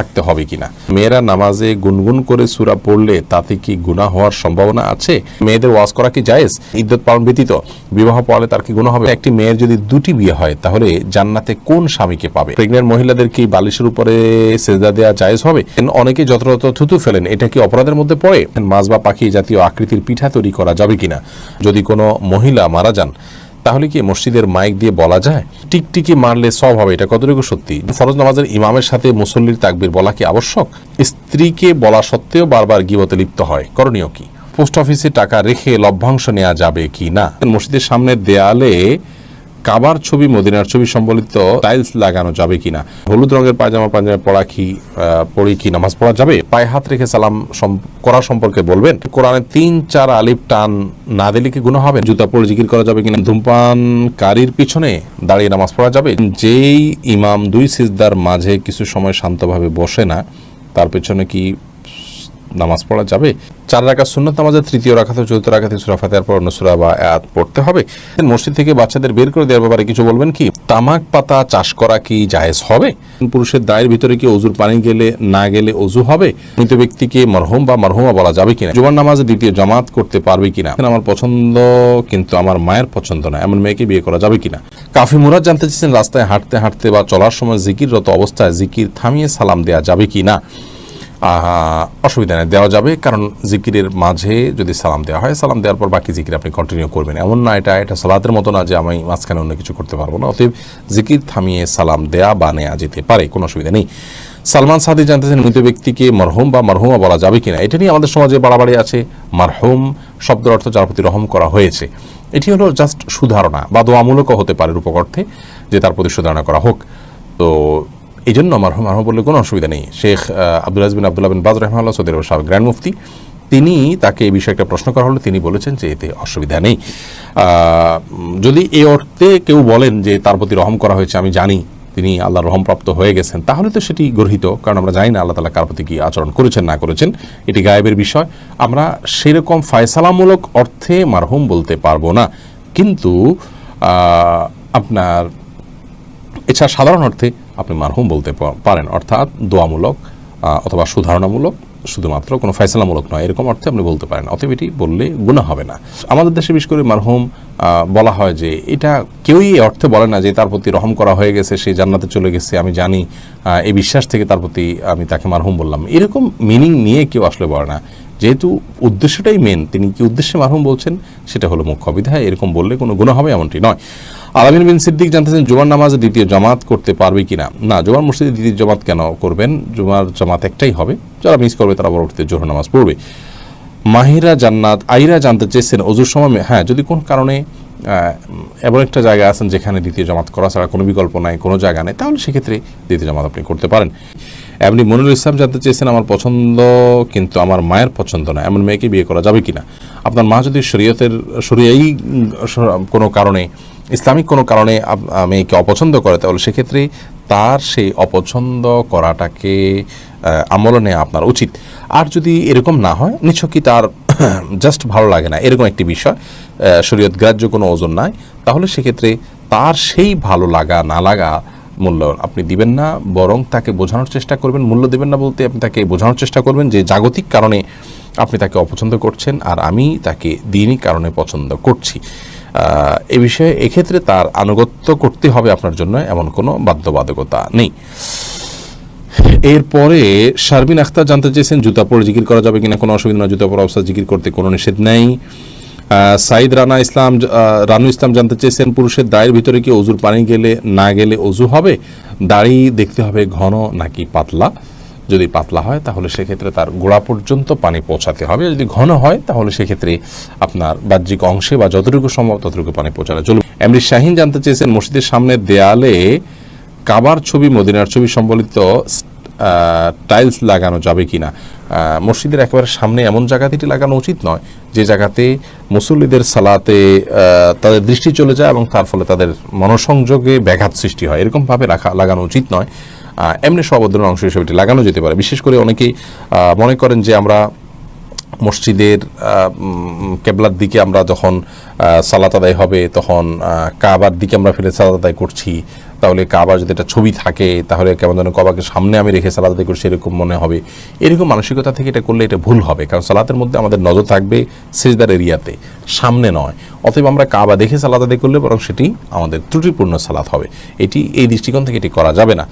থাকতে হবে কিনা? মেয়েরা নামাজে গুনগুন করে সুরা পড়লে তাতে কি গুনাহ হওয়ার সম্ভাবনা আছে? মেয়েদের ওয়াজ করা কি জায়েজ? ইদ্যত পালন ব্যতীত বিবাহ পড়ালে তার কি গুনাহ হবে? একটি মেয়ের যদি দুটি বিয়ে হয়, তাহলে জান্নাতে কোন স্বামীকে পাবে? প্রেগনেন্ট মহিলাদের কি বালিশের উপরে সেজদা দেওয়া জায়েজ হবে? অনেকে যত্রতত্র থুতু ফেলেন, এটা কি অপরাধের মধ্যে পড়ে? মাছ বা পাখি জাতীয় আকৃতির পিঠা তৈরি করা যাবে কিনা? যদি কোনো মহিলা মারা যান তাহলে কি মসজিদের মাইক দিয়ে বলা যায়? টিকটিকি মারলে সব হবে, এটা কতটুকু সত্যি? ফরজ নামাজের ইমামের সাথে মুসল্লির তাকবির বলা কি আবশ্যক? স্ত্রীকে বলা সত্ত্বেও বারবার গিবতে লিপ্ত হয়, করণীয় কি? পোস্ট অফিসে টাকা রেখে লভ্যাংশ নেওয়া যাবে কি না? মসজিদের সামনে দেয়ালে কাবার ছবি, মদিনার ছবি সম্বলিত টাইলস লাগানো যাবে কিনা? হলুদ রঙের পায়জামা পাঞ্জামা পড়া কি পড়ি কি, নামাজ পড়া যাবে? পায়ে হাত রেখে সালাম করা সম্পর্কে বলবেন? কোরআনে তিন চার আলিফ টান না দিলে কি গুণ হবে? জুতা পরে জিকির করা যাবে কিনা? ধূমপানকারীর পিছনে দাঁড়িয়ে নামাজ পড়া যাবে? যেই ইমাম দুই সিজদার মাঝে কিছু সময় শান্তভাবে বসে না, তার পেছনে কি নামাজ পড়া যাবে। চার রাখা সুন্নত নামাজের তৃতীয় রাখাতে চতুর্থ রাখাতে সুরা ফাতেহার পর অন্য সুরা বা আয়াত পড়তে হবে। মসজিদ থেকে বাচ্চাদের বের করে দেওয়ার ব্যাপারে কিছু বলবেন কি? তামাক পাতা চাষ করা কি জায়েজ হবে? পুরুষের দায়ের ভিতরে কি অজুর পানি গেলে না গেলে অজু হবে? মৃত ব্যক্তিকে মরহুম বা মরহুমা বলা যাবে কিনা? জুমার নামাজে দ্বিতীয় জামাত করতে পারবে কিনা? আমার পছন্দ কিন্তু আমার মায়ের পছন্দ না। এমন মেয়েকে বিয়ে করা যাবে কিনা? কাফি মুরাদ জানতে চেয়েছেন রাস্তায় হাঁটতে হাঁটতে বা চলার সময় জিকিররত অবস্থায় জিকির থামিয়ে সালাম দেওয়া যাবে কিনা? আহ, অসুবিধা নেই, দেওয়া যাবে। কারণ জিকিরের মাঝে যদি সালাম দেওয়া হয়, সালাম দেওয়ার পর বাকি জিকির আপনি কন্টিনিউ করবেন। এমন না, এটা এটা সালাতের মতো না যে আমি মাঝখানে অন্য কিছু করতে পারব না। অতএব জিকির থামিয়ে সালাম দেয়া বা নেওয়া যেতে পারে, কোনো অসুবিধা নেই। সালমান সাদি জানতেছেন, মৃত ব্যক্তিকে মরহুম বা মরহুমা বলা যাবে কিনা? এটা নিয়ে আমাদের সমাজে বাড়াবাড়ি আছে। মারহুম শব্দের অর্থ যার প্রতি রহম করা হয়েছে। এটি হলো জাস্ট সুধারণা বা দোয়ামূলকও হতে পারে রূপক অর্থে, যে তার প্রতি সুধারণা করা হোক। তো এই জন্য মারহুম মারহুম বললে কোনো অসুবিধা নেই। শেখ আব্দুল আজবিন আবদুল্লাহ বিন বাজ রহমাল্লাহ সৌদি আরব সাবেক গ্র্যান্ড মুফতি, তিনি তাকে এই বিষয়ে একটা প্রশ্ন করা হলো। তিনি বলেছেন যে এতে অসুবিধা নেই। যদি এই অর্থে কেউ বলেন যে তার প্রতি রহম করা হয়েছে, আমি জানি তিনি আল্লাহর রহমপ্রাপ্ত হয়ে গেছেন, তাহলে তো সেটি গর্হিত, কারণ আমরা জানি না আল্লাহ তালা কার প্রতি কি আচরণ করেছেন, না করেছেন। এটি গায়েবের বিষয়। আমরা সেরকম ফয়সালামূলক অর্থে মারহুম বলতে পারব না। কিন্তু আপনার, এছাড়া সাধারণ অর্থে আপনি মারহুম বলতে পারেন। অর্থাৎ দোয়ামূলক অথবা সুধারণামূলক, শুধুমাত্র কোনো ফয়সালামূলক নয়, এরকম অর্থে আপনি বলতে পারেন। অতএব এটি বললে গুণা হবে না। আমাদের দেশে বিশেষ করে মারহুম বলা হয় যে এটা কেউই এই অর্থে বলে না যে তার প্রতি রহম করা হয়ে গেছে, সে জান্নাতে চলে গেছে, আমি জানি এই বিশ্বাস থেকে তার প্রতি আমি তাকে মারহুম বললাম। এরকম মিনিং নিয়ে কেউ আসলে বলে না। যেহেতু উদ্দেশ্যটাই মেন তিনি কি উদ্দেশ্যে মারহুম বলছেন, সেটা হলো মুখ্য বিধায়, এরকম বললে কোনো গুণ হবে এমনটি নয়। আলামিন বিন সিদ্দিক জানতেছেন জুমার নামাজে দ্বিতীয় জামাত করতে পারবে কিনা। না না জুমার মসজিদে দ্বিতীয় জামাত কেন করবেন? জুমার জামাত একটাই হবে। যারা মিস করবে তারা পরবর্তীতে জোহর নামাজ পড়বে। মাহিরা জান্নাত, আইরা জানতে চেয়েছেন অজুর সময় হ্যাঁ যদি কোন কারণে এমন একটা জায়গা আছেন যেখানে দ্বিতীয় জামাত করা ছাড়া কোনো বিকল্প নাই, কোনো জায়গা নেই, তাহলে সেক্ষেত্রে দ্বিতীয় জামাত আপনি করতে পারেন। এমনি মনিরুল ইসলাম জানতে চেয়েছেন আমার পছন্দ, কিন্তু আমার মায়ের পছন্দ না। এমন মেয়েকে বিয়ে করা যাবে কিনা? আপনার মা যদি শরীয়তের শরীয়ই কোনো কারণে ইসলামিক কোনো কারণে মেয়েকে অপছন্দ করে, তাহলে সেক্ষেত্রে তার সেই অপছন্দ করাটাকে আমলে নেওয়া আপনার উচিত। আর যদি এরকম না হয় নিছকই তার জাস্ট ভালো লাগে না? এরকম একটি বিষয় শরীয়ত গ্রাহ্য কোনো ওজন নাই, তাহলে সেক্ষেত্রে তার সেই ভালো লাগা, না লাগা মূল্য আপনি দিবেন না, বরং তাকে বোঝানোর চেষ্টা করবেন, মূল্য দেবেন না বলতে আপনি তাকে বোঝানোর চেষ্টা করবেন যে জাগতিক কারণে আপনি তাকে অপছন্দ করছেন, আর আমি তাকে দিনই কারণে পছন্দ করছি। এ বিষয়ে এক্ষেত্রে তার আনুগত্য করতে হবে আপনার জন্য এমন কোনো বাধ্যবাধকতা নেই। এরপরে, শারমিন আখতার জানতে চেয়েছেন, জুতা পরে জিকির করা যাবে কিনা, কোনো অসুবিধা না জুতা পরে অবস্থা জিকির করতে কোনো নিষেধ নেই। সাইদ রানা ইসলাম রানু ইসলাম জানতে চেয়েছেন, পুরুষের দায়ের ভিতরে কি অজুর পানি গেলে, না গেলে অজু হবে? দাড়ি দেখতে হবে ঘন নাকি পাতলা? যদি পাতলা হয়, তাহলে সেক্ষেত্রে তার গোড়া পর্যন্ত পানি পৌঁছাতে হবে। যদি ঘন হয়, তাহলে সেক্ষেত্রে আপনার বাহ্যিক অংশে বা যতটুকু সম্ভব ততটুকু পানি পৌঁছানো চলবে এমনি শাহিন জানতে চেয়েছেন মসজিদের সামনে দেয়ালে কাবার ছবি, মদিনার ছবি সম্বলিত টাইলস লাগানো যাবে কি না মসজিদের একেবারে সামনে এমন জায়গাতে এটি লাগানো উচিত নয়, যে জায়গাতে মুসল্লিদের সালাতে তাদের দৃষ্টি চলে যায় এবং তার ফলে তাদের মনসংযোগে ব্যাঘাত সৃষ্টি হয়। এরকমভাবে রাখা, লাগানো উচিত নয়। এমনি সবদ্রের অংশ হিসেবে এটি লাগানো যেতে পারে। বিশেষ করে অনেকেই মনে করেন যে আমরা মসজিদের কেবলার দিকে আমরা যখন সালাত আদায় হবে, তখন কাবার দিকে আমরা ফিরে সালাত আদায় করছি। তাহলে কাবার যদি একটা ছবি থাকে, তাহলে কেমন যেন কবাকে সামনে আমি রেখে সালাত আদায় করছি, এরকম মনে হবে। এরকম মানসিকতা থেকে এটা করলে এটা ভুল হবে, কারণ সালাতের মধ্যে আমাদের নজর থাকবে সেজদার এরিয়াতে, সামনে নয়। অতএব আমরা কাবা দেখে সালাত আদায় করলে বরং সেটি আমাদের ত্রুটিপূর্ণ সালাত হবে। এটি, এই দৃষ্টিকোণ থেকে এটি করা যাবে না।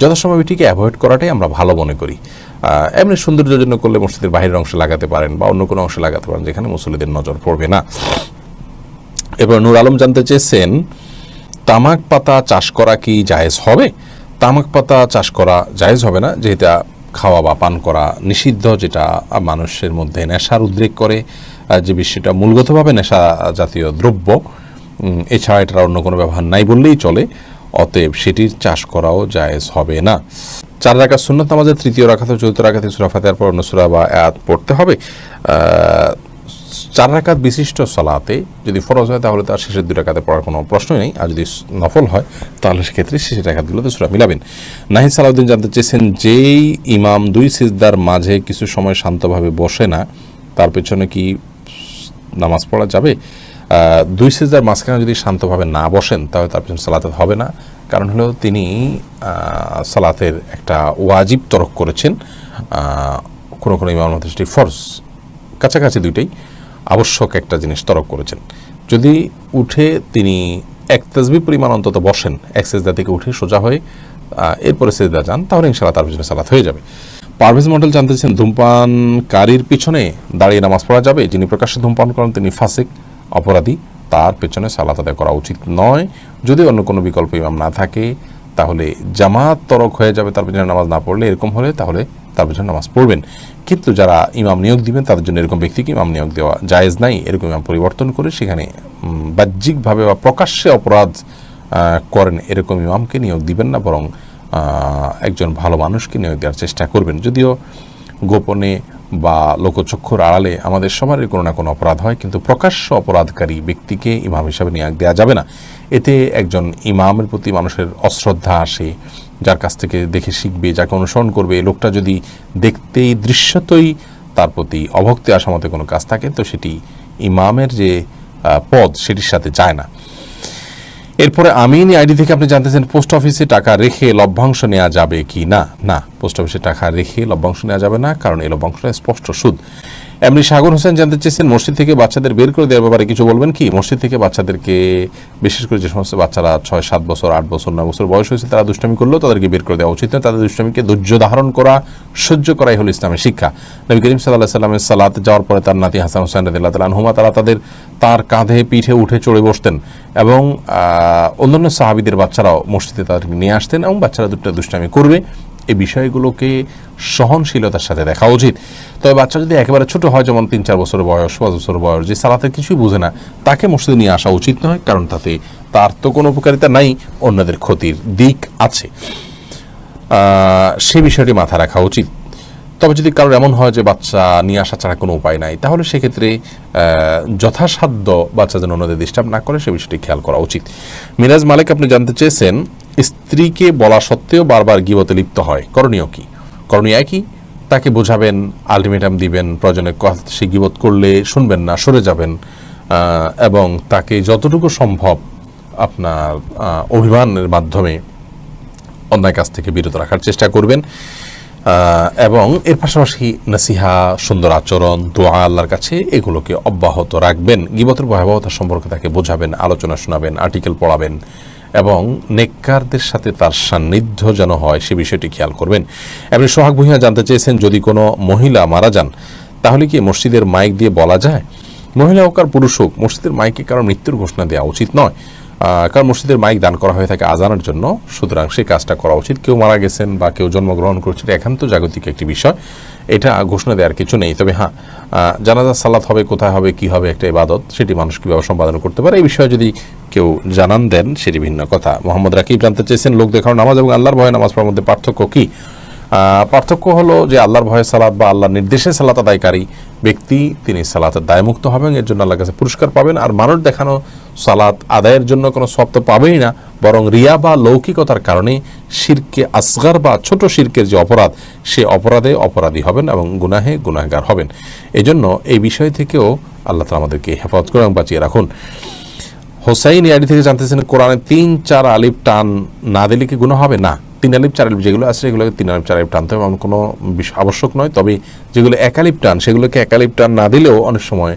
যথাসময় এটিকে অ্যাভয়েড করাটাই আমরা ভালো মনে করি। এমনি সৌন্দর্যের জন্য করলে মসজিদের বাইরের অংশে লাগাতে পারেন বা অন্য কোনো অংশে লাগাতে পারেন যেখানে মুসল্লিদের নজর পড়বে না। এবার নূর আলম জানতে চেয়েছেন, তামাক পাতা চাষ করা কি জায়েজ হবে? তামাক পাতা চাষ করা জায়েজ হবে না, যেটা খাওয়া বা পান করা নিষিদ্ধ, যেটা মানুষের মধ্যে নেশার উদ্রেক করে যে বিষয়টা মূলগতভাবে নেশা জাতীয় দ্রব্য এছাড়া এটার অন্য কোনো ব্যবহার নাই বললেই চলে। অতএব সেটির চাষ করাও জায়েজ হবে না। চার রাখা সুন্নত আমাদের তৃতীয় রাখাতে চতুর্থ রাখাতে সুরা ফাতেহার পর অন্য সুরা বা আয়াত পড়তে হবে। চার রাকাত বিশিষ্ট সালাতে যদি ফরজ হয় তাহলে তার শেষের দুই রাকাতে পড়ার কোনো প্রশ্নই নেই। আর যদি নফল হয় তাহলে সেক্ষেত্রে শেষের রাকাতগুলোতে সুরা মিলাবেন। নাহিদ সালাউদ্দিন জানতে চেয়েছেন, যেই ইমাম দুই সিজদার মাঝে কিছু সময় শান্তভাবে বসে না, তার পেছনে কি নামাজ পড়া যাবে? দুই সিজদার মাঝখানে যদি শান্তভাবে না বসেন, তাহলে তার পিছনে সালাতে হবে না। কারণ হলো তিনি সালাতের একটা ওয়াজিব তরক করেছেন কোনো কোনো ইমাম সেটি ফরজ। কাছাকাছি দুইটাই আবশ্যক একটা জিনিস তরক করেছেন। যদি উঠে তিনি এক তেজবি পরিমাণ অন্তত বসেন, এক সেজদা থেকে উঠে সোজা হয়ে এরপরে সেজদা যান, তাহলে ইনশাল্লাহ তার পিছনে সালাত হয়ে যাবে। পারভেজ মডেল জানতেছেন ধূমপানকারীর পিছনে দাঁড়িয়ে নামাজ পড়া যাবে? যিনি প্রকাশ্যে ধূমপান করেন, তিনি ফাসিক। অপরাধী, তার পেছনে সালাত আদায় করা উচিত নয়। যদি অন্য কোনো বিকল্প ইমাম না থাকে, তাহলে জামাত তরক হয়ে যাবে, তার পেছনে নামাজ না পড়লে এরকম হলে তাহলে তার পেছনে নামাজ পড়বেন। কিন্তু যারা ইমাম নিয়োগ দিবেন, তাদের জন্য এরকম ব্যক্তিকে ইমাম নিয়োগ দেওয়া জায়েজ নাই। এরকম ইমাম পরিবর্তন করে সেখানে বাহ্যিকভাবে বা প্রকাশ্যে অপরাধ করেন এরকম ইমামকে নিয়োগ দিবেন না, বরং একজন ভালো মানুষকে নিয়োগ দেওয়ার চেষ্টা করবেন। যদিও গোপনে বা লোকচক্ষুর আড়ালে আমাদের সবারই কোনো না কোনো অপরাধ হয়, কিন্তু প্রকাশ্য অপরাধকারী ব্যক্তিকে ইমাম হিসাবে নিয়োগ দেওয়া যাবে না। এতে একজন ইমামের প্রতি মানুষের অশ্রদ্ধা আসে, যার কাছ থেকে দেখে শিখবে, যাকে অনুসরণ করবে। লোকটা যদি দেখতেই দৃশ্যতই তার প্রতি অভক্তি আসা মতো কোনো কাজ থাকে, তো সেটি ইমামের যে পদ সেটির সাথে যায় না। এরপরে আমিন আইডি থেকে আপনি জানতেছেন পোস্ট অফিসে টাকা রেখে লভ্যাংশ নেওয়া যাবে কি না? না। পোস্ট অফিসে টাকা রেখে লভ্যাংশ নেওয়া যাবে না, কারণ এই লভ্যাংশ স্পষ্ট সুদ। এমনি সাগর হোসেন জানতে চেয়েছেন, মসজিদ থেকে বাচ্চাদের বের করে দেওয়ার ব্যাপারে কিছু বলবেন কি? মসজিদ থেকে বাচ্চাদেরকে, বিশেষ করে যে সমস্ত বাচ্চারা ছয়, সাত বছর, আট বছর, নয় বছর বয়স হয়েছে, তারা দুষ্টামি করলেও তাদেরকে বের করে দেওয়া উচিত না। তাদের দুষ্টামিকে ধৈর্য ধারণ করা, সহ্য করাই হলো ইসলামের শিক্ষা। নবী করিম সাল্লাহ সাল্লামের সালাত যাওয়ার পরে তার নাতি হাসান হোসেন রাদিল্লাহ তালা আনহুমা, তারা তাদের তার কাঁধে পিঠে উঠে চড়ে বসতেন এবং অন্যান্য সাহাবিদের বাচ্চারাও মসজিদে তাদেরকে নিয়ে আসতেন এবং বাচ্চারা দুটো দুষ্টামি করবে। এই বিষয়গুলোকে সহনশীলতার সাথে দেখা উচিত। তবে বাচ্চা যদি একেবারে ছোট হয়, যেমন তিন চার বছর বয়স, পাঁচ বছর বয়স, যে সালাতে কিছুই বুঝে না, তাকে মসজিদে নিয়ে আসা উচিত নয়, কারণ তাতে তার তো কোনো উপকারিতা নাই, অন্যদের ক্ষতির দিক আছে। সে বিষয়টি মাথা রাখা উচিত। তবে যদি কারোর এমন হয় যে বাচ্চা নিয়ে আসা ছাড়া কোনো উপায় নাই, তাহলে সেক্ষেত্রে যথাসাধ্য বাচ্চা যেন অন্যদের ডিস্টার্ব না করে, সে বিষয়টি খেয়াল করা উচিত। মিরাজ মালিক, আপনি জানতে চেয়েছেন, স্ত্রীকে বলা সত্ত্বেও বারবার গিবতে লিপ্ত হয়। করণীয় কি? করণীয় একই? তাকে বোঝাবেন আলটিমেটাম দিবেন, প্রয়োজনে কথা সে গিবত করলে শুনবেন না, সরে যাবেন এবং তাকে যতটুকু সম্ভব আপনার অভিমানের মাধ্যমে অন্যায় কাজ থেকে বিরত রাখার চেষ্টা করবেন। এবং এর পাশাপাশি নাসিহা, সুন্দর আচরণ, দোয়া, আল্লাহর কাছে এগুলোকে অব্যাহত রাখবেন। গিবতের ভয়াবহতা সম্পর্কে তাকে বোঝাবেন, আলোচনা শোনাবেন, আর্টিকেল পড়াবেন এবং নেককারদের সাথে তার সান্নিধ্য যেন হয় সে বিষয়টি খেয়াল করবেন। এমনি সোহাগ ভূঁইয়া জানতে চেয়েছেন, যদি কোনো মহিলা মারা যান, তাহলে কি মসজিদের মাইক দিয়ে বলা যায়? মহিলা হোক আর পুরুষ হোক, মসজিদের মাইকে কারও মৃত্যুর ঘোষণা দেওয়া উচিত নয়। কারণ মসজিদের মাইক দান করা হয়ে থাকে আজানের জন্য। সুতরাং সেই কাজটা করা উচিত। কেউ মারা গেছেন বা কেউ জন্মগ্রহণ করছেন একান্ত জাগতিক একটি বিষয়। এটা ঘোষণা দেওয়ার কিছু নেই। তবে হ্যাঁ জানাজা, সালাত হবে, কোথায় হবে, কি হবে, একটা ইবাদত, সেটি মানুষ কীভাবে সম্পাদন করতে পারে, এই বিষয়ে যদি কেউ জানান দেন, সেটি ভিন্ন কথা। মোহাম্মদ রাকিব জানতে চেয়েছেন, লোক দেখানো নামাজ এবং আল্লাহর ভয় নামাজ পড়ার মধ্যে পার্থক্য কী? পার্থক্য হলো যে আল্লাহর ভয়ে সালাত বা আল্লাহর নির্দেশে সালাত আদায়কারী ব্যক্তি, তিনি সালাতের দায়মুক্ত হবেন, এর জন্য আল্লাহর কাছে পুরস্কার পাবেন। আর মানুষ দেখানো সালাত আদায়ের জন্য কোনো সব তো পাবেই না, বরং রিয়া বা লৌকিকতার কারণে শিরকে আসগার বা ছোট শিরকের যে অপরাধ, সে অপরাধে অপরাধী হবেন এবং গুনাহে গুনাহগার হবেন। এজন্য এই বিষয় থেকেও আল্লাহ তালা আমাদেরকে হেফাজত করে এবং বাঁচিয়ে রাখুন। হোসাইন ইয়ারি থেকে জানতেছেন, কোরআনে তিন চার আলিফ টান না দিলে কি গুণ হবে? না। তিন আলিফ চার আলিফ যেগুলো আছে সেগুলোকে তিন আলিফ চার আলিফ টানতে হবে, এমন কোনো আবশ্যক নয়। তবে যেগুলো একালিপ টান, সেগুলোকে একালিপ টান না দিলেও অনেক সময়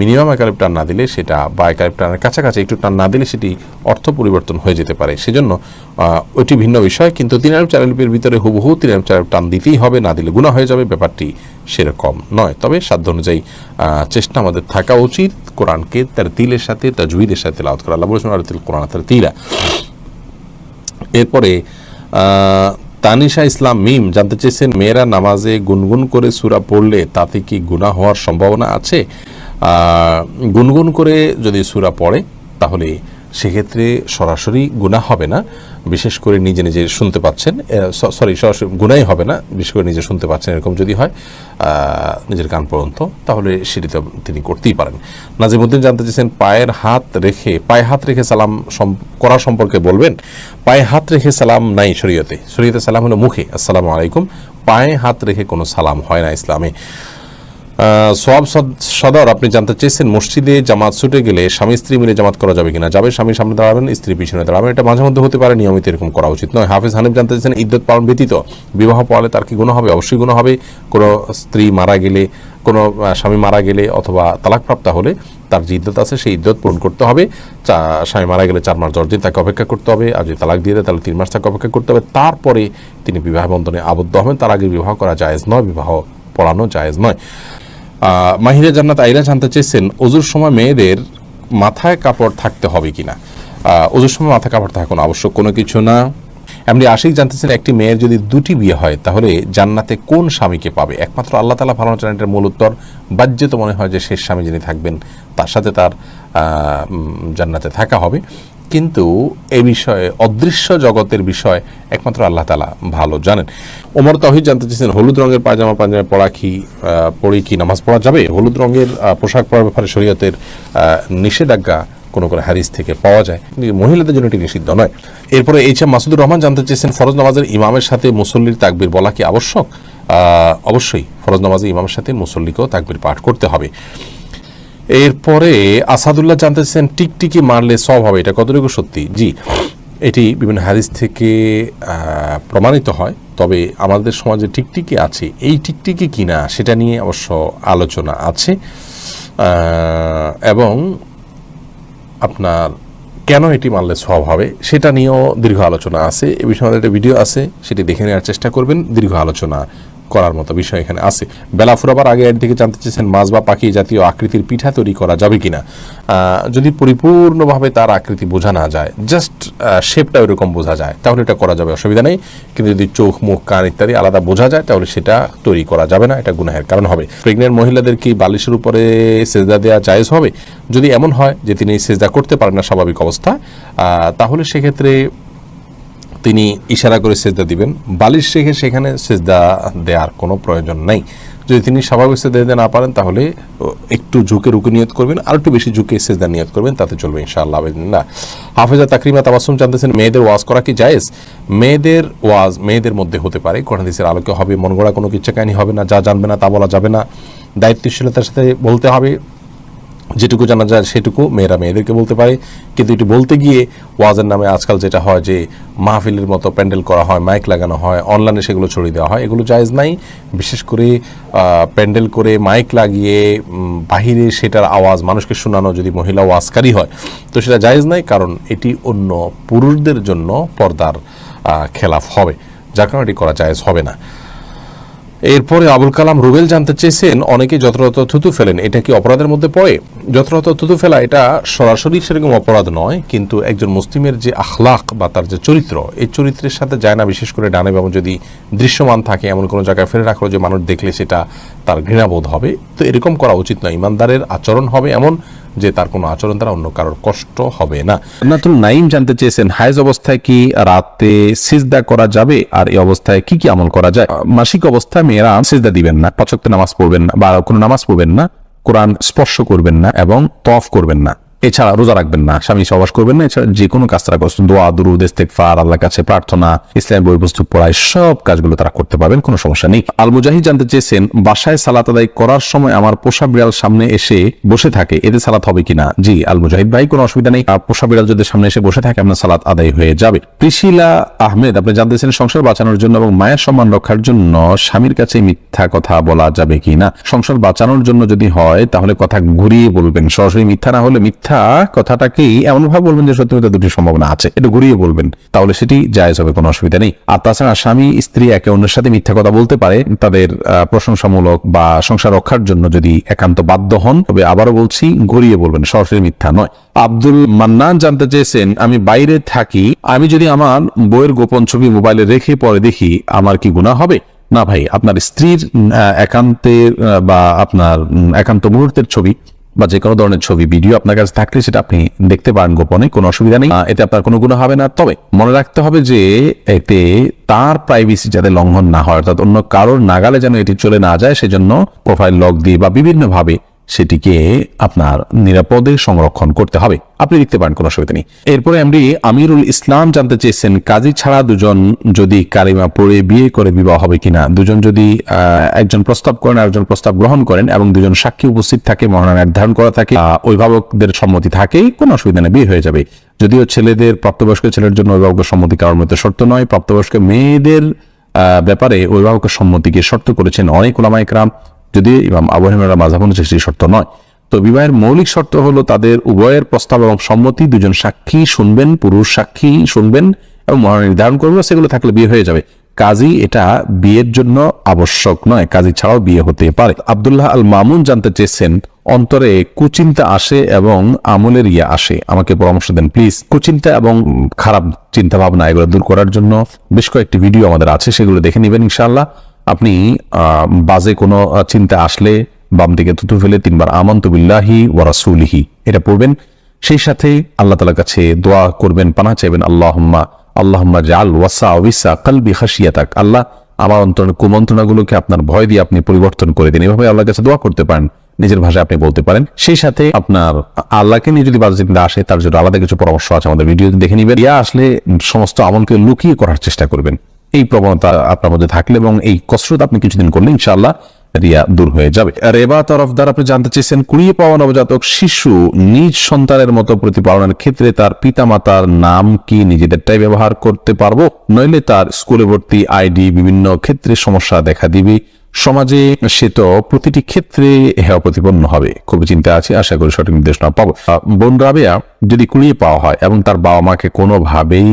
মিনিমাম একালিপ টান না দিলে সেটা বা একালিপ টানের কাছাকাছি একটু টান না দিলে সেটি অর্থ পরিবর্তন হয়ে যেতে পারে। সেজন্য ওইটি ভিন্ন বিষয়, কিন্তু তিন আলিফ চার আলিফের ভিতরে হুবহু তিন আলিফ চার আলিফ টান দিতেই হবে, না দিলে গুণা হয়ে যাবে, ব্যাপারটি সেরকম নয়। তবে সাধ্য অনুযায়ী চেষ্টা আমাদের থাকা উচিত। কোরআনকে তার তিলের সাথে তাজুইদের সাথে লাউত করা। আল্লাহ বলেছেন আর তিল কোরআন তার তিলা। এরপরে তানিশা ইসলাম মিম জানতে চেয়েছেন, মেয়েরা নামাজে গুনগুন করে সুরা পড়লে তাতে কি গুণা হওয়ার সম্ভাবনা আছে? গুনগুন করে যদি সুরা পড়ে, তাহলে সেক্ষেত্রে সরাসরি গুনাহ হবে না, বিশেষ করে নিজে নিজে শুনতে পাচ্ছেন সরি সরাসরি গুনাই হবে না, বিশেষ করে নিজে শুনতে পাচ্ছেন এরকম যদি হয় নিজের কান পর্যন্ত, তাহলে সেটি তো তিনি করতেই পারেন। নাজিমুদ্দিন জানতে চেয়েছেন, পায়ের হাত রেখে, পায়ে হাত রেখে সালাম করা সম্পর্কে বলবেন? পায়ে হাত রেখে সালাম নাই শরীয়তে। শরীয়তে সালাম হলো মুখে, আসসালামু আলাইকুম। পায়ে হাত রেখে কোনো সালাম হয় না ইসলামে। সোয়াব সদ- সদর, আপনি জানতে চেয়েছেন, মসজিদে জামাত ছুটে গেলে স্বামী স্ত্রী মিলে জামাত করা যাবে কিনা? যাবে, স্বামী সামনে দাঁড়াবেন, স্ত্রী পিছনে দাঁড়াবেন। এটা মাঝে মধ্যে হতে পারে, নিয়মিত এরকম করা উচিত নয়। হাফিজ হানিফ জানতে চেয়েছেন, ইদ্যত পালন ব্যতীত বিবাহ পড়ালে তার কি গুণ হবে? অবশ্যই গুণ হবে। কোনো স্ত্রী মারা গেলে, কোনো স্বামী মারা গেলে অথবা তালাকপ্রাপ্তা হলে তার যে ইদ্যত আছে, সেই ইদ্যত পূরণ করতে হবে। চা- স্বামী মারা গেলে চার মাস দশ দিন তাকে অপেক্ষা করতে হবে। আর যদি তালাক দিয়ে দেয়, তাহলে তিন মাস তাকে অপেক্ষা করতে হবে। তারপরে তিনি বিবাহ বন্ধনে আবদ্ধ হবেন। তার আগে বিবাহ করা জায়েজ নয়, বিবাহ পড়ানো জায়েজ নয়। মাহিরা জান্নাত আইরা জানতে চেয়েছেন অজুর সময় মেয়েদের মাথায় কাপড় থাকতে হবে কিনা? আহ, অজুর সময় মাথায় কাপড় থাকা কোনো আবশ্যক কোনো কিছু না। এমনি আশিক জানতেছেন একটি মেয়ের যদি দুটি বিয়ে হয় তাহলে জান্নাতে কোন স্বামীকে পাবে? একমাত্র আল্লাহ তালা ভালো জানেন এটার মূল উত্তর বাহ্যত মনে হয় যে শেষ স্বামী যিনি থাকবেন তার সাথে তার জান্নাতে থাকা হবে। কিন্তু এ বিষয়ে, অদৃশ্য জগতের বিষয় একমাত্র আল্লাহ তালা ভালো জানেন। ওমর তহিদ জানতে চেয়েছেন, হলুদ রঙের পায়জামা পাঞ্জামা পড়া কি পরে কি নামাজ পড়া যাবে? হলুদ রঙের পোশাক পরার ব্যাপারে শরীয়তের নিষেধাজ্ঞা কোনো কোনো হাদিস থেকে পাওয়া যায়। মহিলাদের জন্য এটি নিষিদ্ধ নয়। এরপরে এইচ এম মাসুদুর রহমান জানতে চেয়েছেন, ফরজ নামাজের ইমামের সাথে মুসল্লির তাকবির বলা কি আবশ্যক? অবশ্যই, ফরজ নামাজের ইমামের সাথে মুসল্লিকেও তাকবির পাঠ করতে হবে। এরপরে আসাদুল্লাহ জানতে চেয়েছেন টিকটিকি মারলে সব হবে, এটা কতটুকু সত্যি? জি, এটি বিভিন্ন হাদিস থেকে প্রমাণিত হয়, তবে আমাদের সমাজে টিকটিকি আছে, এই টিকটিকি কিনা সেটা নিয়ে অবশ্য আলোচনা আছে এবং আপনার কেন এটি মারলে সব হবে সেটা নিয়েও দীর্ঘ আলোচনা আছে, এ বিষয়ে আমাদের একটা ভিডিও আছে, সেটি দেখে নেওয়ার চেষ্টা করবেন, দীর্ঘ আলোচনা করার মতো বিষয় এখানে আছে। বেলা ফুরাবার আগে এর দিকে জানতে চেয়েছেন মাছ বা পাখি জাতীয় আকৃতির পিঠা তৈরি করা যাবে কিনা। যদি পরিপূর্ণভাবে তার আকৃতি বোঝা না যায় জাস্ট শেপটা ওইরকম বোঝা যায় তাহলে এটা করা যাবে অসুবিধা নেই। কিন্তু যদি চোখ মুখ কান ইত্যাদি আলাদা বোঝা যায় তাহলে সেটা তৈরি করা যাবে না এটা গুনাহের কারণ হবে। প্রেগনেন্ট মহিলাদের কি বালিশের উপরে সেজদা দেওয়া জায়েজ হবে? যদি এমন হয় যে তিনি সেজদা করতে পারেন না স্বাভাবিক অবস্থায় আহ, তাহলে সেক্ষেত্রে তিনি ইশারা করে সেজদা দিবেন। বালিশ রেখে সেখানে সেজদা দেওয়ার কোনো প্রয়োজন নাই। যদি তিনি স্বাভাবিক সেজদা দিতে না পারেন, তাহলে একটু ঝুঁকে রুকে নিয়ত করবেন, আর একটু বেশি ঝুঁকে সেজদা নিয়ত করবেন, তাতে চলবে ইনশাআল্লাহ না হাফেজা তাকরিমা তাবাসুম জানতেছেন, মেয়েদের ওয়াজ করা কি জায়েজ? মেয়েদের ওয়াজ মেয়েদের মধ্যে হতে পারে, কোরআন হাদিসের আলোকে হবে মন গড়া কোনো কিচ্ছা কাহিনী হবে না, যা জানবে না তা বলা যাবে না। দায়িত্বশীলতার সাথে বলতে হবে যেটুকু জানা যায় সেটুকু মেয়েরা মেয়েদেরকে বলতে পারে। কিন্তু এটি বলতে গিয়ে ওয়াজের নামে আজকাল যেটা হয় যে মাহফিলের মতো প্যান্ডেল করা হয়, মাইক লাগানো হয় অনলাইনে সেগুলো ছড়িয়ে দেওয়া হয়। এগুলো জায়েজ নাই। বিশেষ করে প্যান্ডেল করে মাইক লাগিয়ে বাহিরে সেটার আওয়াজ, মানুষকে শোনানো যদি মহিলা ওয়াজকারী হয়, তো সেটা জায়েজ নাই কারণ এটি অন্য পুরুষদের জন্য পর্দার খেলাফ হবে। যার কারণে এটি করা জায়েজ হবে না। এরপরে আবুল কালাম রুবেল জানতে চেয়েছেন অনেকে যত্রত থুতু ফেলেন। এটা কি অপরাধের মধ্যে পড়ে? যত্রত থুতু ফেলা এটা সরাসরি সেরকম অপরাধ নয়, কিন্তু একজন মুসলিমের যে আখলাক বা তার যে চরিত্র, এই চরিত্রের সাথে যায় না, বিশেষ করে ডানে বামে যদি দৃশ্যমান থাকে, এমন কোনো জায়গায় ফেলে রাখল যে মানুষ দেখলে সেটা তার ঘৃণাবোধ হবে। তো এরকম করা উচিত নয়। ইমানদারের আচরণ হবে এমন যে তার কোনো আচরণ দ্বারা অন্য কারোর কষ্ট হবে না। নাতুল নাইম জানতে চেয়েছেন, হায়েজ অবস্থায় কি রাতে সিজদা করা যাবে আর এই অবস্থায় কি কি আমল করা যায়? মাসিক অবস্থায় মেয়েরা সিজদা দিবেন না পাচক্ত নামাজ পড়বেন না, বা কোনো নামাজ পড়বেন না, কোরআন স্পর্শ করবেন না এবং তফ করবেন না। এছাড়া রোজা রাখবেন না, স্বামী সবাস করবেন না, এছাড়া যে কোনো কাজ তারা করছেন। দোয়া, দুরুদ, ইস্তেগফার, আল্লাহর কাছে প্রার্থনা ইসলাম বই পুস্তক পড়ায় সব কাজগুলো তারা করতে পারবেন, কোনো সমস্যা নেই। আল মুজাহিদ জানতে চেয়েছেন, বাসায় সালাত আদায় করার সময় আমার পোষা বিড়াল সামনে এসে বসে থাকে, এতে সালাত হবে কিনা? জি, আল মুজাহিদ ভাই, কোনো অসুবিধা নেই। আর পোষা বিড়াল যদি সামনে এসে বসে থাকে, আপনার সালাত আদায় হয়ে যাবে। প্রিশিলা আহমেদ, আপনি জানতে চেয়েছেন সংসার বাঁচানোর জন্য এবং মায়ের সম্মান রক্ষার জন্য স্বামীর কাছে মিথ্যা কথা বলা যাবে কিনা? সংসার বাঁচানোর জন্য যদি হয়, তাহলে কথা ঘুরিয়ে বলবেন। সরাসরি মিথ্যা না হলে মিথ্যা কথাটাকেই এমন ভাবে বলবেন যে সত্যি দুটি সম্ভাবনা আছে। এটা ঘুরিয়ে বলবেন, তাহলে সেটি জায়েজ হবে, কোনো অসুবিধা নেই। আর তাছাড়া স্বামী, স্ত্রী একে অন্যের সাথে মিথ্যা কথা বলতে পারে, তাদের প্রশংসামূলক বা সংসার রক্ষার জন্য যদি একান্ত বাধ্য হন, তবে আবারও বলছি, ঘুরিয়ে বলবেন, সরাসরি মিথ্যা নয়। আব্দুল মান্নান জানতে চেয়েছেন, আমি বাইরে থাকি, আমি যদি আমার বইয়ের গোপন ছবি মোবাইলে রেখে পরে দেখি, আমার কি গুণা হবে? না ভাই, আপনার স্ত্রীর একান্তের বা আপনার একান্ত মুহূর্তের ছবি বা যে কোনো ধরনের ছবি, ভিডিও আপনার কাছে থাকলে সেটা আপনি দেখতে পারেন গোপনে, কোনো অসুবিধা নেই। এতে আপনার কোনো গুণ হবে না। তবে মনে রাখতে হবে যে এতে তার প্রাইভেসি যাতে লঙ্ঘন না হয়, অর্থাৎ অন্য কারোর নাগালে যেন এটি চলে না যায়, সেজন্য প্রোফাইল লক দিয়ে বা বিভিন্নভাবে সেটিকে আপনার নিরাপদে সংরক্ষণ করতে হবে। আপনি লিখতে পারেন, কোনো অসুবিধা নেই। এরপরে এমডি আমিরুল ইসলাম জানতে চেয়েছেন, কাজী ছাড়া দুজন যদি কালিমা পড়ে বিয়ে করে বিবাহ হবে কিনা? দুজন যদি একজন প্রস্তাব করেন আর একজন প্রস্তাব গ্রহণ করেন এবং দুজন সাক্ষী উপস্থিত থাকে মহানা নির্ধারণ করা থাকে অভিভাবকদের সম্মতি থাকে, কোনো অসুবিধা নেই, বিয়ে হয়ে যাবে। যদিও ছেলেদের, প্রাপ্তবয়স্ক ছেলের জন্য অভিভাবকের সম্মতি কারোর মধ্যে শর্ত নয়, প্রাপ্তবয়স্ক মেয়েদের ব্যাপারে অভিভাবকের সম্মতিকে শর্ত করেছেন অনেক ওলামা একরাম যদি ইমাম আবু হানিফা মাযহাব অনুযায়ী সেটি শর্ত নয়। তো বিবাহের মৌলিক শর্ত হলো তাদের উভয়ের প্রস্তাব এবং সম্মতি দুজন সাক্ষী শুনবেন, পুরুষ সাক্ষী শুনবেন এবং মহান নির্ধারণ করবে সেগুলো থাকলে বিয়ে হয়ে যাবে। কাজী এটা বিয়ের জন্য আবশ্যক নয়, কাজী ছাড়াও বিয়ে হতে পারে। আবদুল্লাহ আল মামুন জানতে চেয়েছেন, অন্তরে কুচিন্তা আসে এবং আমলের ইয়ে আসে। আমাকে পরামর্শ দেন, প্লিজ। কুচিন্তা এবং খারাপ চিন্তা ভাবনা এগুলো দূর করার জন্য বেশ কয়েকটি ভিডিও আমাদের আছে, সেগুলো দেখে নেবেন ইনশাআল্লাহ। আপনি বাজে কোনো চিন্তা আসলে বাম দিকে থুতু ফেলে তিনবার আমন্ত বিল্লাহি ওয়ারাসুলিহি এটা পড়বেন। সেই সাথে আল্লাহ তালার কাছে দোয়া করবেন, পানা চাইবেন, আল্লাহম্মা আল্লাহম্মা জাল ওয়াসা অবিসা কালবি খাসিয়াতাক আল্লাহ, আমার অন্তরের কুমন্ত্রণাগুলোকে আপনার ভয় দিয়ে আপনি পরিবর্তন করে দিন। এভাবে আল্লাহর কাছে দোয়া করতে পারেন, নিজের ভাষায় আপনি বলতে পারেন। সেই সাথে আপনার, আল্লাহকে নিয়ে যদি বাজে চিন্তা আসে, তার জন্য আলাদা কিছু পরামর্শ আছে আমাদের ভিডিও দেখে নিবেন। ইয়া আসলে সমস্ত আমলকে লুকিয়ে করার চেষ্টা করবেন। এই প্রবণতা আপনার মধ্যে থাকলে এবং এই কসরত আপনি কিছুদিন করলে ইনশাআল্লাহ রিয়া দূর হয়ে যাবে। রেবা তরফদার আপনি জানতে চেয়েছেন, কুড়িয়ে পাওয়া নবজাতক শিশু নিজ সন্তানের মতো প্রতিপালনের ক্ষেত্রে তার পিতামাতার নাম কি নিজেদেরটাই ব্যবহার করতে পারব? নইলে তার স্কুলে ভর্তি আইডি বিভিন্ন ক্ষেত্রে সমস্যা দেখা দিবে। সমাজে সে তো প্রতিটি ক্ষেত্রে হেয় প্রতিপন্ন হবে। খুব চিন্তা আছে, আশা করি সঠিক নির্দেশনা পাবো। বোন রাবেয়া যদি কুড়িয়ে পাওয়া হয় এবং তার বাবা মাকে কোনোভাবেই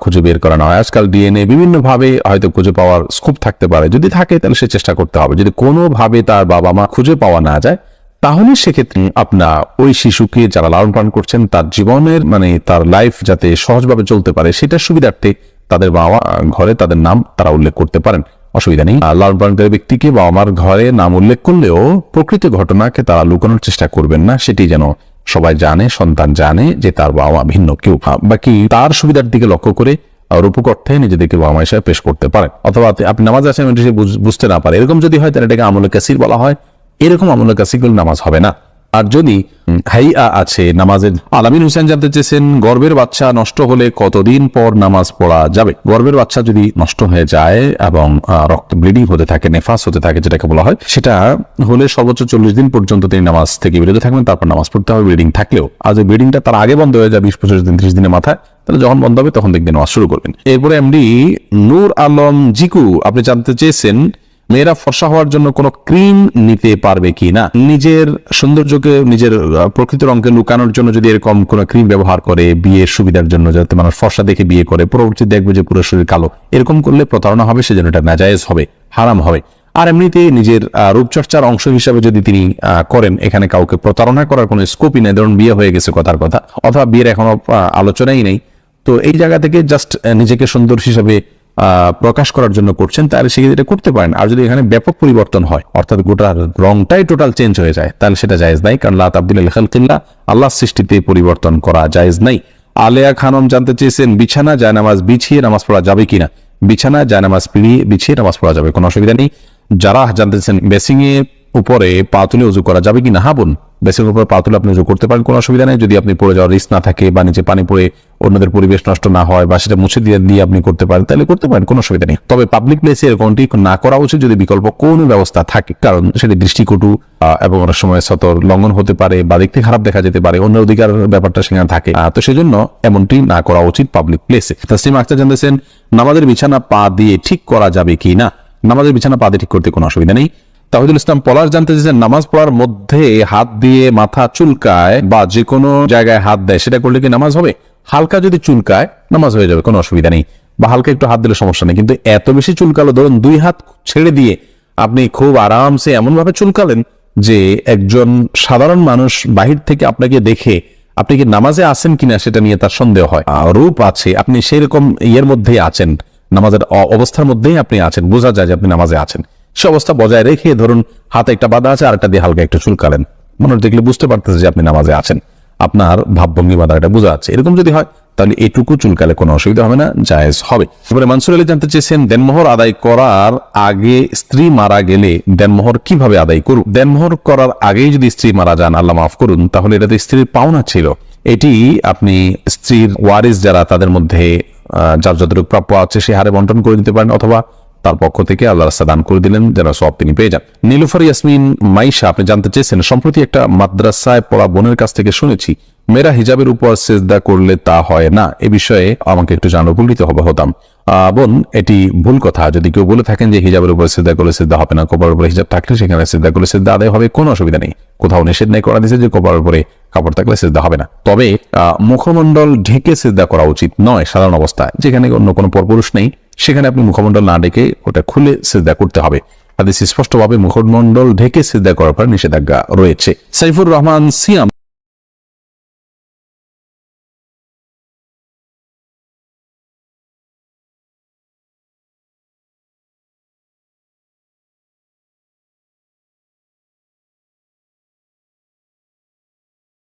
খুঁজে বের করা না হয় আজকাল ডিএনএ বিভিন্ন ভাবে হয়তো খুঁজে পাওয়ার স্কোপ থাকতে পারে। যদি থাকে, তাহলে সে চেষ্টা করতে হবে। যদি কোনোভাবে তার বাবা মা খুঁজে পাওয়া না যায়, তাহলে সেক্ষেত্রে আপনার ওই শিশুকে যারা লালন পালন করছেন, তার জীবনের মানে তার লাইফ যাতে সহজভাবে চলতে পারে, সেটার সুবিধার্থে তাদের বাবা ঘরে তাদের নাম তারা উল্লেখ করতে পারেন। অসুবিধা নেই। লালন পালনকারী ব্যক্তিকে বাবা মার ঘরে নাম উল্লেখ করলেও প্রকৃত ঘটনাকে তারা লুকানোর চেষ্টা করবেন না, সেটি যেন সবাই জানে, সন্তান জানে যে তার বাবা মা ভিন্ন, কেউ বাকি তার সুবিধার দিকে লক্ষ্য করে রূপক অর্থে নিজেদেরকে বাবা মা হিসাবে পেশ করতে পারে অথবা আপনি- নামাজ আসেন বুঝতে না পারে। এরকম যদি হয়, তাহলে এটাকে আমলে কাসির বলা হয়। এরকম আমলে কাসির নামাজ হবে না। আর যদি হাইয়া আছে নামাজের আলামিন হুসেন জানতে চেয়েছেন, গর্বের বাচ্চা নষ্ট হলে কতদিন পর নামাজ পড়া যাবে? গর্বের বাচ্চা যদি নষ্ট হয়ে যায় এবং রক্ত ব্লিডিং হতে থাকে, নেফাস হতে থাকে, যেটাকে বলা হয়, সেটা হলে সর্বোচ্চ চল্লিশ দিন পর্যন্ত তিনি নামাজ থেকে বিরত থাকবেন, তারপর নামাজ পড়তে হবে ব্লিডিং থাকলেও। আর যদি ব্লিডিংটা তার আগে বন্ধ হয়ে যায়, বিশ, পঁচিশ দিন, ত্রিশ দিনের মাথায়, তাহলে যখন বন্ধ হবে, তখন দেখবেন নামাজ শুরু করবেন। এরপরে এমডি নূর আলম জিকু, আপনি জানতে চেয়েছেন মেয়েরা ফর্সা হওয়ার জন্য কোনো ক্রিম নিতে পারবে কি না? নিজের সৌন্দর্যকে, নিজের প্রকৃত রঙকে লুকানোর জন্য যদি এরকম কোনো ক্রিম ব্যবহার করে বিয়ের সুবিধার জন্য, যাতে মানুষ ফর্সা দেখে বিয়ে করে, পরবর্তী দেখবে যে পুরো শরীর কালো, এরকম করলে প্রতারণা হবে, সেজন্য এটা নাজায়েজ হবে, হারাম হবে। আর এমনিতে নিজের রূপচর্চার অংশ হিসাবে যদি তিনি করেন, এখানে কাউকে প্রতারণা করার কোনো স্কোপই নেই। ধরুন, বিয়ে হয়ে গেছে কথার কথা, অথবা বিয়ের এখনও আলোচনাই নেই। তো এই জায়গা থেকে জাস্ট নিজেকে সুন্দর হিসাবে প্রকাশ করার জন্য করছেন, তাহলে সেক্ষেত্রে করতে পারেন। আর যদি এখানে ব্যাপক পরিবর্তন হয়, অর্থাৎ গোটার রংটাই টোটাল চেঞ্জ হয়ে যায়, তাহলে সেটা জায়েজ নাই, কারণ লাত আব্দুল খালকিল্লা, আল্লাহ সৃষ্টিতে পরিবর্তন করা জায়েজ নাই। আলেয়া খানম জানতে চেয়েছেন, বিছানা জায়নামাজ বিছিয়ে নামাজ পড়া যাবে কিনা? বিছানা জায়নামাজ পিড়িয়ে বিছিয়ে নামাজ পড়া যাবে, কোনো অসুবিধা নেই। যারা জানতে চেয়েছেন বেসিং উপরে পা তুলে উজু করা যাবে কিনা? হ্যাঁ বোন বেসিনের উপর পা তুলে আপনি উজু করতে পারেন, কোনো অসুবিধা নেই। যদি আপনি পড়ে যাওয়ার রিস্ক না থাকে বা নিচে পানি পড়ে অন্যদের পরিবেশ নষ্ট না হয় বা সেটা মুছে দিয়ে দিয়ে আপনি করতে পারেন, তাহলে করতে পারেন, কোনো অসুবিধা নেই। তবে পাবলিক প্লেসে এরকমটি না করা উচিত যদি বিকল্প কোনো ব্যবস্থা থাকে, কারণ সেটি দৃষ্টিকটু এবং অনেক সময় সতর লঙ্ঘন হতে পারে বা দেখতে খারাপ দেখা যেতে পারে, অন্য অধিকার ব্যাপারটা সেখানে থাকে। তো সেজন্য এমনটি না করা উচিত পাবলিক প্লেসে তাসলিম আক্তার জানতেছেন নামাজের বিছানা পা দিয়ে ঠিক করা যাবে কি না? নামাজের বিছানা পা দিয়ে ঠিক করতে কোনো অসুবিধা নেই। তাহিদুল ইসলাম পলাশ জানতে চেয়েছেন, নামাজ পড়ার মধ্যে হাত দিয়ে মাথা চুলকায় বা যে কোনো জায়গায় হাত দেয়, সেটা করলে কি নামাজ হবে? হালকা যদি চুলকায়, নামাজ হয়ে যাবে, কোনো অসুবিধা নেই। বা হালকা একটু হাত দিলে সমস্যা নেই। কিন্তু এত বেশি চুলকালো, ধরুন দুই হাত ছেড়ে দিয়ে আপনি খুব আরামসে এমন ভাবে চুলকালেন যে একজন সাধারণ মানুষ বাহির থেকে আপনাকে দেখে আপনি কি নামাজে আছেন কিনা সেটা নিয়ে তার সন্দেহ হয়। রূপ আছে, আপনি সেরকম ইয়ের মধ্যেই আছেন। নামাজের অবস্থার মধ্যেই আপনি আছেন, বোঝা যায় যে আপনি নামাজে আছেন। সে অবস্থা বজায় রেখে ধরুন হাতে একটা বাধা আছে আর একটা দিয়ে হালকা একটু চুলকালেন। মানুষ দেখলে বুঝতে পারতেছে যে আপনি নামাজে আছেন। আপনার ভাবভঙ্গি বাধাটা বোঝা যাচ্ছে। এরকম যদি হয়, তাহলে এটুকু চুলকালে কোনো অসুবিধা হবে না, জায়েজ হবে। এবারে মানসুর আলী জানতে চেয়েছেন, দেনমোহর আদায় করার আগে স্ত্রী মারা গেলে দেনমোহর কীভাবে আদায় করুন দেনমোহর করার আগেই যদি স্ত্রী মারা যান, আল্লাহ মাফ করুন, তাহলে এটা তো স্ত্রীর পাওনা ছিল। এটি আপনি স্ত্রীর ওয়ারিস যারা তাদের মধ্যে যার যতটুকু প্রাপ্য আছে, সে হারে বন্টন করে দিতে পারেন, অথবা তার পক্ষ থেকে আল্লাহ রাস্তা দান করে দিলেন যেন সব তিনি পেয়ে যান। নীলুফার ইয়াসমিন মাইশা, আপনি জানতে চেয়েছেন, সম্প্রতি একটা মাদ্রাসায় পড়া বোনের কাছ থেকে শুনেছি মেয়েরা হিজাবের উপর সেজদা করলে তা হয় না। এ বিষয়ে আমাকে একটু জানো, উপকৃত হবে হতাম। বোন, এটি ভুল কথা। যদি কেউ বলে থাকেন যে হিজাবের উপর সেজদা করলে সেজদা হবে না কপার উপরে হিজাব থাকলে সেখানে সেজদা করলে সেজদা আদায় হবে, কোনো অসুবিধা নেই। কোথাও নিষেধ নেই করা দিয়েছে যে কপার উপরে কাপড় থাকলে সেজদা হবে না। তবে মুখমণ্ডল ঢেকে সেজদা করা উচিত নয় সাধারণ অবস্থায় যেখানে অন্য কোনো পরপুরুষ নেই, সেখানে আপনি মুখমণ্ডল না ডেকে ওটা খুলে সেদ্ধা করতে হবে। হাদিস স্পষ্টভাবে মুখমণ্ডল ঢেকে সেজদা করার পর নিষেধাজ্ঞা রয়েছে। সাইফুর রহমান, সিয়াম।